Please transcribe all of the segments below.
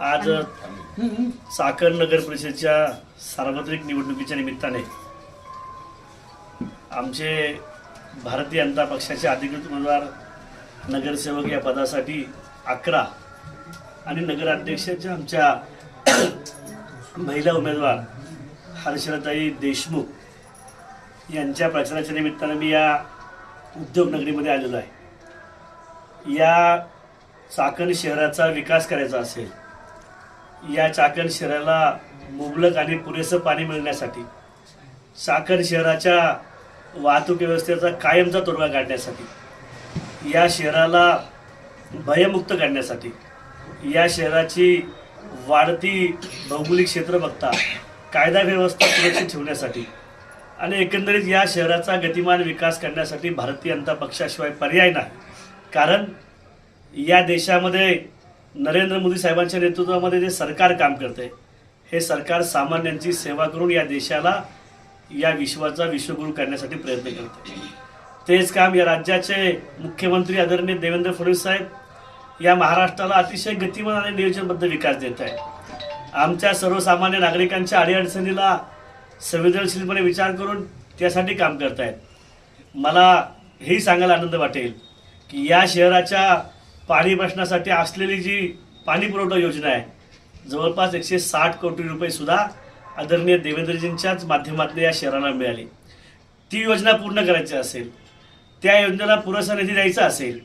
आज चाकण नगर परिषदेच्या सार्वत्रिक निवडणुकीच्या निमित्ताने आमचे भारतीय जनता पक्षाचे अधिकृत उमेदवार नगरसेवक या पदासाठी अकरा आणि नगराध्यक्षाच्या आमच्या महिला उमेदवार हर्षलताई देशमुख यांच्या प्रचाराच्या निमित्तानं मी या उद्योगनगरीमध्ये आलेलो आहे. या चाकण शहराचा विकास करायचा असेल या चाकण शहराला मुबलक आणि पुरेसं पाणी मिळण्यासाठी चाकण शहराच्या वाहतूक व्यवस्थेचा कायमचा तोडगा काढण्यासाठी या शहराला भयमुक्त करण्यासाठी या शहराची वाढती भौगोलिक क्षेत्र बघता कायदा व्यवस्था सुरक्षित ठेवण्यासाठी आणि एकंदरीत या शहराचा गतिमान विकास करण्यासाठी भारतीय जनता पक्षाशिवाय पर्याय नाही. कारण या देशामध्ये नरेंद्र मोदी साहेबांच्या नेतृत्वामध्ये जे सरकार काम करते हे सरकार सामान्यांची सेवा करून या देशाला या विश्वाचा विश्वगुरू करण्यासाठी प्रयत्न करते तेच काम या राज्याचे मुख्यमंत्री आदरणीय देवेंद्र फडणवीस साहेब या महाराष्ट्राला अतिशय गतिमान आणि नियोजनबद्ध विकास देत आहे आमच्या सर्वसामान्य नागरिकांच्या अडीअडचणीला संवेदनशीलपणे विचार करून त्यासाठी काम करतायत. मला हेही सांगायला आनंद वाटेल की या शहराच्या पाणी प्रश्नासाठी असलेली जी पाणी पुरवठा योजना आहे जवळपास एकशे साठ कोटी रुपये सुद्धा आदरणीय देवेंद्रजींच्याच माध्यमातून या शहरांना मिळाली. ती योजना पूर्ण करायची असेल त्या योजनेला पुरेसा निधी द्यायचा असेल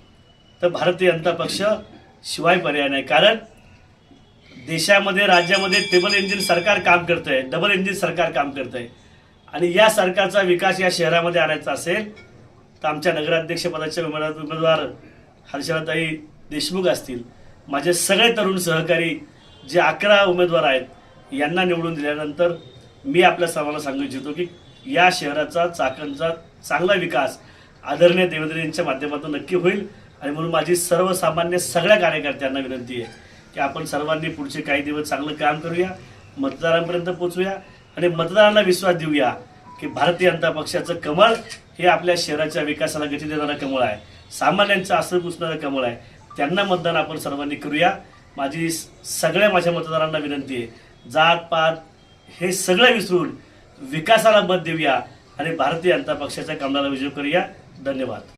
तर भारतीय जनता पक्ष शिवाय पर्याय नाही. कारण देशामध्ये राज्यामध्ये ट्रिपल इंजिन सरकार काम करतं आहे डबल इंजिन सरकार काम करतं आहे आणि या सरकारचा विकास या शहरामध्ये आणायचा असेल तर आमच्या नगराध्यक्षपदाच्या उमेदवार उमेदवार हर्षलाताई देशमुख असतील माझे सगळे तरुण सहकारी जे अकरा उमेदवार आहेत यांना निवडून दिल्यानंतर मी आपल्या सर्वांना सांगू इच्छितो की या शहराचा चाकणचा चांगला विकास आदरणीय देवेंद्रजींच्या माध्यमातून नक्की होईल. आणि म्हणून माझी सर्वसामान्य सगळ्या कार्यकर्त्यांना विनंती आहे की आपण सर्वांनी पुढचे काही दिवस चांगलं काम करूया मतदारांपर्यंत पोचूया आणि मतदारांना विश्वास देऊया. की भारतीय जनता पक्षाचं कमळ हे आपल्या शहराच्या विकासाला गती देणारं कमळ आहे. सामान्यांचं आसर पुसणारं कमळ आहे. त्यांना मतदान आपण सर्वांनी करूया. माझी सगळ्या माझ्या मतदारांना विनंती आहे. जात पात हे सगळं विसरून विकासाला मत देऊया आणि भारतीय जनता पक्षाच्या कमळाला विजय करूया. धन्यवाद.